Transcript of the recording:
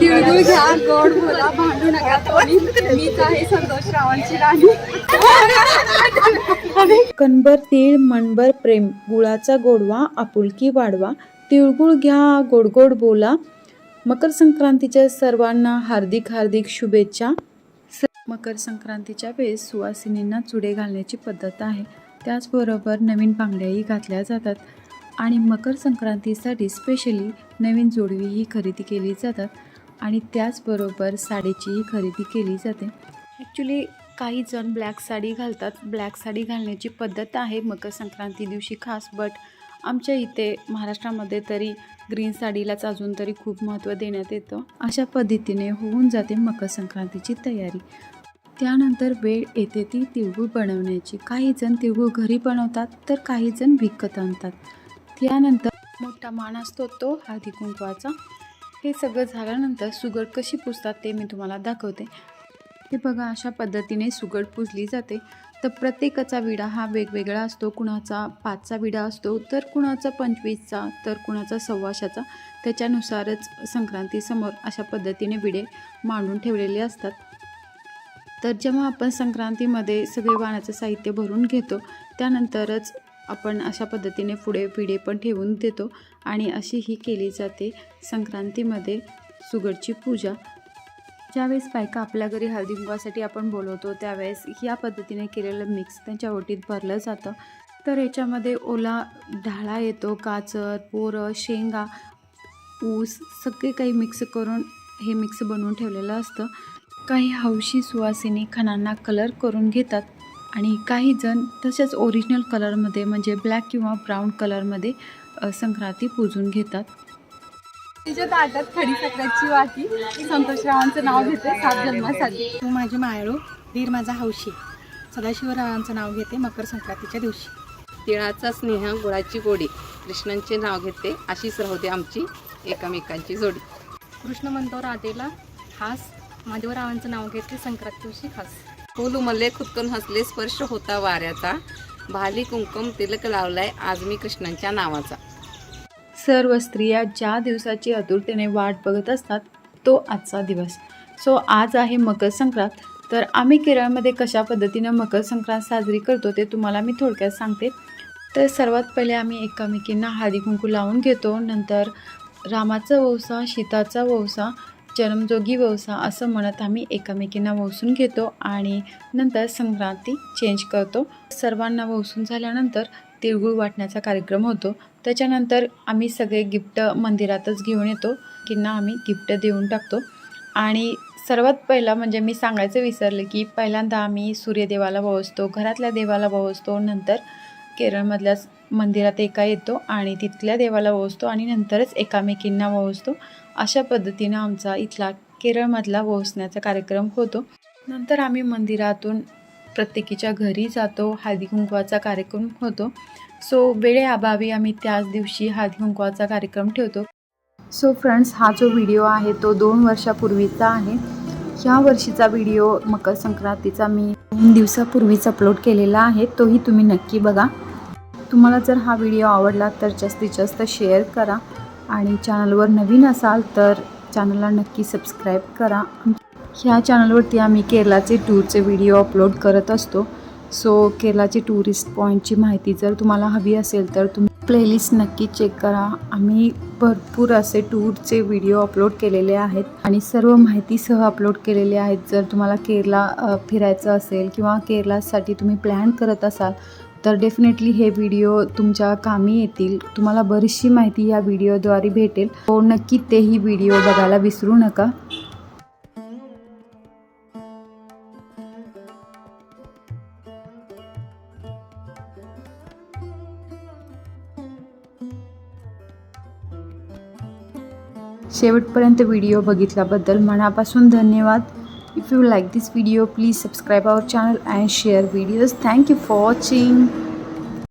तिळगुळ घ्या गोड बोला भांडू नका मीच आहे संतोष रावांची राणी कणभर तीळ मनभर प्रेम गुळाचा गोडवा आपुलकी वाढवा तिळगुळ घ्या गोड गोड बोला. मकर संक्रांतीच्या सर्वांना हार्दिक हार्दिक शुभेच्छा. मकर संक्रांतीच्या वेळेस सुवासिनींना चुडे घालण्याची पद्धत आहे. त्याचबरोबर नवीन बांगड्याही घातल्या जातात. आणि मकर संक्रांतीसाठी स्पेशली नवीन जोडवीही खरेदी केली जातात आणि त्याचबरोबर साडीचीही खरेदी केली जाते. ॲक्च्युली काही जण ब्लॅक साडी घालतात. ब्लॅक साडी घालण्याची पद्धत आहे मकर संक्रांती दिवशी खास बट आमच्या इथे महाराष्ट्रामध्ये तरी ग्रीन साडीलाच अजून तरी खूप महत्त्व देण्यात येतं. अशा पद्धतीने होऊन जाते मकर संक्रांतीची तयारी. त्यानंतर वेळ येते ती तिळगूळ बनवण्याची. काही जण तिळगूळ घरी बनवतात तर काही जण विकत आणतात. त्यानंतर मोठा मान असतो तो हळदी कुंकवाचा. हे सगळं झाल्यानंतर सुगड कशी पुसतात ते मी तुम्हाला दाखवते. हे बघा अशा पद्धतीने सुगड पुजली जाते. तर प्रत्येकाचा विडा हा वेगवेगळा असतो. कुणाचा पाचचा विडा असतो तर कुणाचा पंचवीसचा तर कुणाचा सव्वाशाचा. त्याच्यानुसारच संक्रांतीसमोर अशा पद्धतीने विडे मांडून ठेवलेले असतात. तर जेव्हा आपण संक्रांतीमध्ये सगळे वाणाचं साहित्य भरून घेतो त्यानंतरच आपण अशा पद्धतीने पुढे पिढे पण ठेवून देतो आणि अशी ही केली जाते संक्रांतीमध्ये सुगडची पूजा. ज्यावेळेस बायका आपल्या घरी हळदी आपण बोलवतो त्यावेळेस या पद्धतीने केलेलं मिक्स त्यांच्या ओटीत भरलं जातं. तर याच्यामध्ये ओला ढाळा येतो काचर पोरं शेंगा ऊस सगळे काही मिक्स करून हे मिक्स बनवून ठेवलेलं असतं. काही हौशी सुवासिनी खणांना कलर करून घेतात. आणि काही जण तसेच ओरिजिनल कलरमध्ये म्हणजे ब्लॅक किंवा ब्राऊन कलरमध्ये संक्रांती पूजून घेतात. तिच्या ताटात खडी साखरेची वाटी. संतोष रावांचं नाव घेते सात जन्मासाठी. तू माझी मायळू धीर माझा हौशी. सदाशिवरावांचं नाव घेते मकर संक्रांतीच्या दिवशी. तिळाचा स्नेह गुळाची गोडी. कृष्णांचे नाव घेते अशीच राहू दे आमची एकमेकांची जोडी. कृष्ण म्हणतो राधेला हास. माधवरावांचं नाव घेते संक्रांती दिवशी खास फुलमल्ले खुदकन हसले स्पर्श होता वाऱ्याचा. भाली कुंकुम तिलक लावलाय आज मी कृष्णांच्या नावाचा. सर्व स्त्रिया ज्या दिवसाची आतुरतेने वाट बघत असतात तो आजचा दिवस. सो आज आहे मकर संक्रांत. तर आम्ही केरळमध्ये कशा पद्धतीनं मकर संक्रांत साजरी करतो ते तुम्हाला मी थोडक्यात सांगते. तर सर्वात पहिले आम्ही एकामेकींना हळदी कुंकू लावून घेतो. नंतर रामाचा वौसा सीताचा वौसा जन्मजोगी वौसा असं म्हणत आम्ही एकामेकींना वौसून घेतो आणि नंतर संक्रांती चेंज करतो. सर्वांना वौसून झाल्यानंतर तिळगुळ वाटण्याचा कार्यक्रम होतो. त्याच्यानंतर आम्ही सगळे गिफ्ट मंदिरातच घेऊन येतो किंवा आम्ही गिफ्ट देऊन टाकतो. आणि सर्वात पहिला म्हणजे मी सांगायचं विसरले की पहिल्यांदा आम्ही सूर्यदेवाला वळसतो घरातल्या देवाला वळसतो नंतर केरळमधल्याच मंदिरात एका येतो आणि तिथल्या देवाला वळसतो आणि नंतरच एकामेकींना वोचतो अशा पद्धतीनं आमचा इथला केरळमधला वळसण्याचा कार्यक्रम होतो. नंतर आम्ही मंदिरातून प्रत्येकीच्या घरी जातो हळदी कुंकवाचा कार्यक्रम होतो. सो वेळेअभावी आम्ही त्याच दिवशी हळदी कुंकवाचा कार्यक्रम ठेवतो. सो फ्रेंड्स हा जो व्हिडिओ आहे तो दोन वर्षापूर्वीचा आहे. ह्या वर्षीचा व्हिडिओ मकर संक्रांतीचा मी दोन दिवसापूर्वीच अपलोड केलेला आहे. तोही तुम्ही नक्की बघा. तुम्हाला जर हा व्हिडिओ आवडला तर जास्तीत जास्त शेअर करा आणि चॅनलवर नवीन असाल तर चॅनलला नक्की सबस्क्राईब करा. ह्या चॅनलवरती आम्ही केरळाचे टूरचे व्हिडिओ अपलोड करत असतो. सो केरळाचे टुरिस्ट पॉईंटची माहिती जर तुम्हाला हवी असेल तर तुम्ही प्लेलिस्ट नक्की चेक करा. आम्ही भरपूर असे टूरचे व्हिडिओ अपलोड केलेले आहेत आणि सर्व माहितीसह अपलोड केलेले आहेत. जर तुम्हाला केरला फिरायचं असेल किंवा केरलासाठी तुम्ही प्लॅन करत असाल तर डेफिनेटली हे व्हिडिओ तुमच्या कामी येतील. तुम्हाला बरीचशी माहिती या व्हिडिओद्वारे भेटेल. तो नक्की तेही व्हिडिओ बघायला विसरू नका. शेवटपर्यंत व्हिडिओ बघितल्याबद्दल मनापासून धन्यवाद. If you like this video, please subscribe our channel and share videos. Thank you for watching.